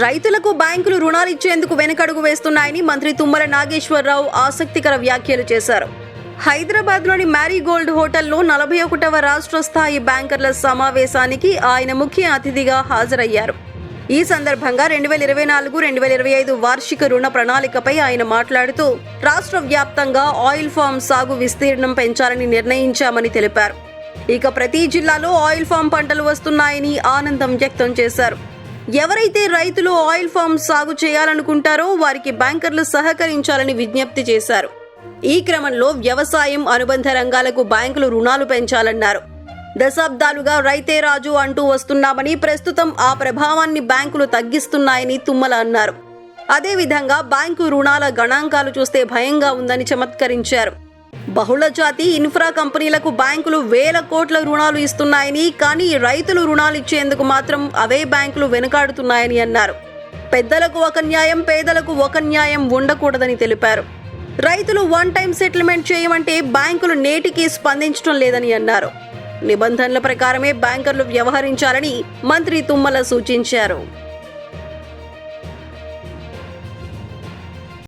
రైతులకు బ్యాంకులు రుణాలు ఇచ్చేందుకు వెనకడుగు వేస్తున్నాయని మంత్రి తుమ్మల నాగేశ్వరరావు ఆసక్తికర వ్యాఖ్యలు చేశారు. హైదరాబాద్లోని మ్యారీగోల్డ్ హోటల్లో నలభై ఒకటవ రాష్ట్ర స్థాయి బ్యాంకర్ల సమావేశానికి ఆయన ముఖ్య అతిథిగా హాజరయ్యారు. ఈ సందర్భంగా రెండు వేల ఇరవై నాలుగు రెండు వేల ఇరవై ఐదు వార్షిక రుణ ప్రణాళికపై ఆయన మాట్లాడుతూ రాష్ట్ర వ్యాప్తంగా ఆయిల్ ఫామ్ సాగు విస్తీర్ణం పెంచాలని నిర్ణయించామని తెలిపారు. ఇక ప్రతి జిల్లాలో ఆయిల్ ఫామ్ పంటలు వస్తున్నాయని ఆనందం వ్యక్తం చేశారు. ఎవరైతే రైతులు ఆయిల్ ఫామ్ సాగు చేయాలనుకుంటారో వారికి బ్యాంకర్లు సహకరించాలని విజ్ఞప్తి చేశారు. ఈ క్రమంలో వ్యవసాయం అనుబంధ రంగాలకు బ్యాంకులు రుణాలు పెంచాలన్నారు. దశాబ్దాలుగా రైతే రాజు అంటూ వస్తున్నామని ప్రస్తుతం ఆ ప్రభావాన్ని బ్యాంకులు తగ్గిస్తున్నాయని తుమ్మల అన్నారు. అదేవిధంగా బ్యాంకు రుణాల గణాంకాలు చూస్తే భయంగా ఉందని చమత్కరించారు. బహుళజాతి ఇన్ఫ్రా కంపెనీలకు బ్యాంకులు వేల కోట్ల రుణాలు ఇస్తున్నాయని కానీ రైతులు రుణాలు ఇచ్చేందుకు మాత్రం అవే బ్యాంకులు వెనుకాడుతున్నాయని అన్నారు. పెద్దలకు ఒక న్యాయం పేదలకు ఒక న్యాయం ఉండకూడదని తెలిపారు. రైతులు వన్ టైం సెటిల్మెంట్ చేయమంటే బ్యాంకులు నేటికి స్పందించడం లేదని అన్నారు. నిబంధనల ప్రకారమే బ్యాంకర్లు వ్యవహరించాలని మంత్రి తుమ్మల సూచించారు.